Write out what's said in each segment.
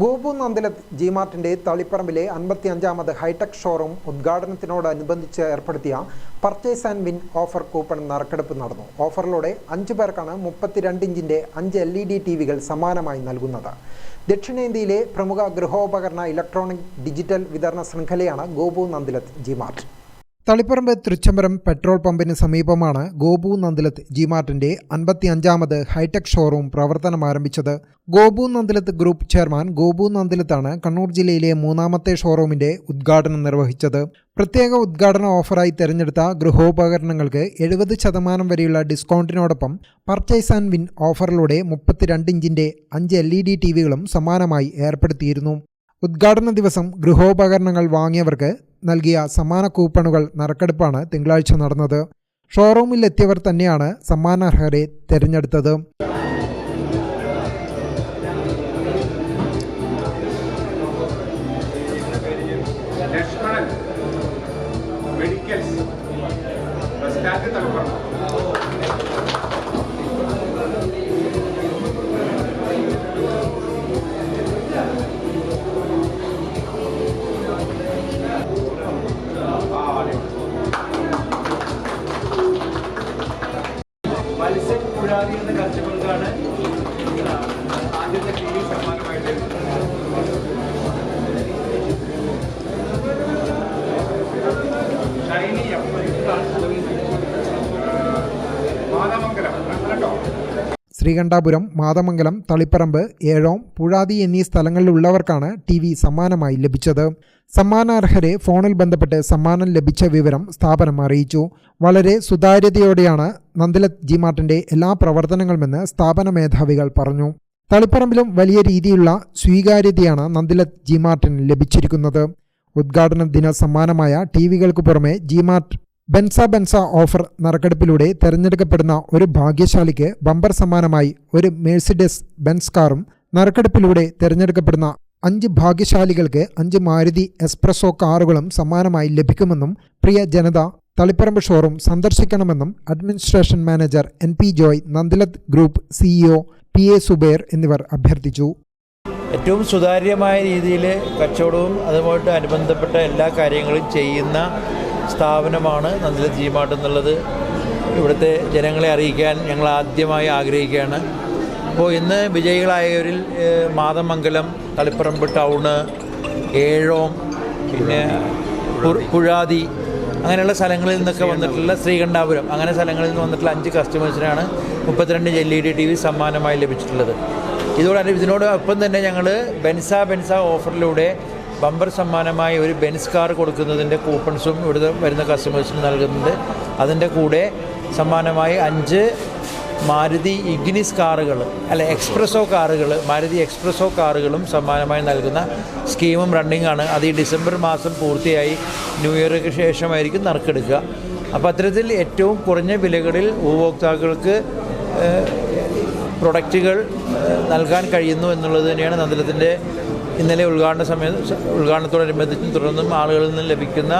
ഗോപു നന്ദലത്ത് ജിമാർട്ടിന്റെ തളിപ്പറമ്പിലെ അൻപത്തി അഞ്ചാമത് hi-tech showroom ഉദ്ഘാടനത്തിനോടനുബന്ധിച്ച് ഏർപ്പെടുത്തിയ purchase and win offer coupon നറുക്കെടുപ്പ് നടന്നു. ഓഫറിലൂടെ അഞ്ചു പേർക്കാണ് മുപ്പത്തിരണ്ട് ഇഞ്ചിന്റെ അഞ്ച് എൽ ഇ ഡി ടി വികൾ സമ്മാനമായി നൽകുന്നത്. ദക്ഷിണേന്ത്യയിലെ പ്രമുഖ ഗൃഹോപകരണ ഇലക്ട്രോണിക് ഡിജിറ്റൽ വിതരണ ശൃംഖലയാണ് Gopu Nandilath G Mart. Taliparamba Trichambaram petrol പമ്പിന് സമീപമാണ് ഗോപു നന്ദിലത്ത് ജിമാർട്ടിന്റെ അൻപത്തി അഞ്ചാമത് ഹൈടെക് ഷോറൂം പ്രവർത്തനം ആരംഭിച്ചത്. ഗോപു നന്ദിലത്ത് ഗ്രൂപ്പ് ചെയർമാൻ ഗോപു നന്ദിലത്താണ് കണ്ണൂർ ജില്ലയിലെ മൂന്നാമത്തെ ഷോറൂമിന്റെ ഉദ്ഘാടനം നിർവഹിച്ചത്. പ്രത്യേക ഉദ്ഘാടന ഓഫറായി തിരഞ്ഞെടുത്ത ഗൃഹോപകരണങ്ങൾക്ക് എഴുപത് ശതമാനം വരെയുള്ള ഡിസ്കൗണ്ടിനോടൊപ്പം പർച്ചേസ് ആൻഡ് വിൻ ഓഫറിലൂടെ മുപ്പത്തിരണ്ട് ഇഞ്ചിന്റെ അഞ്ച് എൽ ഇ ഡി ടി വികളും സമാനമായി ഏർപ്പെടുത്തിയിരുന്നു. ഉദ്ഘാടന ദിവസം ഗൃഹോപകരണങ്ങൾ വാങ്ങിയവർക്ക് നൽകിയ സമ്മാന കൂപ്പണുകൾ നറുക്കെടുപ്പാണ് തിങ്കളാഴ്ച നടന്നത്. ഷോറൂമിൽ എത്തിയവർ തന്നെയാണ് സമ്മാനാർഹരെ തിരഞ്ഞെടുത്തത്. മെഡിക്കൽസ് ബസ് സ്റ്റാൻഡ് തലപ്പുറം മത്സ്യപ്പുഴാതി എന്ന കസ്റ്റമർക്കാണ് ആദ്യത്തെ വി സമ്മാനമായിട്ട് ശ്രീകണ്ഠാപുരം മാതമംഗലം തളിപ്പറമ്പ് ഏഴോം പുഴാതി എന്നീ സ്ഥലങ്ങളിലുള്ളവർക്കാണ് ടി വി സമ്മാനമായി ലഭിച്ചത്. സമ്മാനാർഹരെ ഫോണിൽ ബന്ധപ്പെട്ട് സമ്മാനം ലഭിച്ച വിവരം സ്ഥാപനം അറിയിച്ചു. വളരെ സുതാര്യതയോടെയാണ് നന്ദിലത്ത് ജിമാർട്ടിന്റെ എല്ലാ പ്രവർത്തനങ്ങളുമെന്ന് സ്ഥാപന മേധാവികൾ പറഞ്ഞു. തളിപ്പറമ്പിലും വലിയ രീതിയിലുള്ള സ്വീകാര്യതയാണ് നന്ദിലത്ത് ജിമാർട്ടിന് ലഭിച്ചിരിക്കുന്നത്. ഉദ്ഘാടന ദിന സമ്മാനമായ ടി വികൾക്ക് പുറമെ ജിമാർട്ട് ബെൻസ ബെൻസ ഓഫർ നറുക്കെടുപ്പിലൂടെ തെരഞ്ഞെടുക്കപ്പെടുന്ന ഒരു ഭാഗ്യശാലിക്ക് ബമ്പർ സമ്മാനമായി ഒരു മേഴ്സിഡസ് ബെൻസ് കാറും നറുക്കെടുപ്പിലൂടെ തെരഞ്ഞെടുക്കപ്പെടുന്ന അഞ്ച് ഭാഗ്യശാലികൾക്ക് അഞ്ച് മാരുതി എസ്പ്രസോ കാറുകളും സമ്മാനമായി ലഭിക്കുമെന്നും പ്രിയ ജനത Taliparamba showroom സന്ദർശിക്കണമെന്നും administration manager N P Joy Nandilath group CEO P A Zubair എന്നിവർ അഭ്യർത്ഥിച്ചു. ഏറ്റവും സുതാര്യമായ രീതിയിൽ കച്ചവടവും അതുമായിട്ട് അനുബന്ധപ്പെട്ട എല്ലാ കാര്യങ്ങളും ചെയ്യുന്ന സ്ഥാപനമാണ് നന്ദില ജീമാട്ട് എന്നുള്ളത്. ഇവിടുത്തെ ജനങ്ങളെ അറിയിക്കാൻ ഞങ്ങൾ ആദ്യമായി ആഗ്രഹിക്കുകയാണ്. അപ്പോൾ ഇന്ന് വിജയികളായവരിൽ മാതമംഗലം തളിപ്പറമ്പ് ടൗണ് ഏഴോം പിന്നെ പുഴാതി. അങ്ങനെയുള്ള സ്ഥലങ്ങളിൽ നിന്നൊക്കെ വന്നിട്ടുള്ള ശ്രീകണ്ഠാപുരം. അങ്ങനെ സ്ഥലങ്ങളിൽ നിന്ന് വന്നിട്ടുള്ള അഞ്ച് കസ്റ്റമേഴ്സിനാണ് മുപ്പത്തിരണ്ട് L E D T V സമ്മാനമായി ലഭിച്ചിട്ടുള്ളത്. ഇതോടെ ഇതിനോടൊപ്പം തന്നെ ഞങ്ങൾ ബെൻസ ബെൻസ ഓഫറിലൂടെ ബമ്പർ സമ്മാനമായി ഒരു ബെൻസ് കാർ കൊടുക്കുന്നതിന്റെ കൂപ്പൺസും ഇവിടുത്തെ വരുന്ന കസ്റ്റമേഴ്സിന് നൽകുന്നുണ്ട്. അതിന്റെ കൂടെ സമ്മാനമായി അഞ്ച് മാരുതി ഇഗ്നിസ് കാറുകൾ അല്ല എക്സ്പ്രസോ കാറുകൾ മാരുതി എക്സ്പ്രസോ കാറുകളും സമ്മാനമായി നൽകുന്ന സ്കീമും റണ്ണിംഗ് ആണ് അത് ഈ ഡിസംബർ മാസം പൂർത്തിയായി. ന്യൂ ഇയർക്ക് ശേഷമായിരിക്കും നറുക്കെടുക്കുക. അപ്പോൾ അത്തരത്തിൽ ഏറ്റവും കുറഞ്ഞ വിലകളിൽ ഉപഭോക്താക്കൾക്ക് പ്രൊഡക്റ്റുകൾ നൽകാൻ കഴിയുന്നു എന്നുള്ളത് തന്നെയാണ് നന്ദനത്തിന്റെ ഇന്നലെ ഉദ്ഘാടന സമയത്ത് ഉദ്ഘാടനത്തോടനുബന്ധിച്ചും തുടർന്നും ആളുകളിൽ നിന്ന് ലഭിക്കുന്ന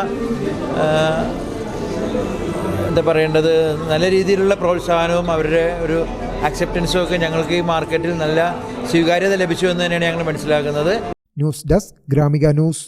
എന്താ പറയേണ്ടത്? നല്ല രീതിയിലുള്ള പ്രോത്സാഹനവും അവരുടെ ഒരു അക്സെപ്റ്റൻസും ഒക്കെ ഞങ്ങൾക്ക് ഈ മാർക്കറ്റിൽ നല്ല സ്വീകാര്യത ലഭിച്ചു എന്ന് തന്നെയാണ് ഞങ്ങൾ മനസ്സിലാക്കുന്നത്. News desk Gramika news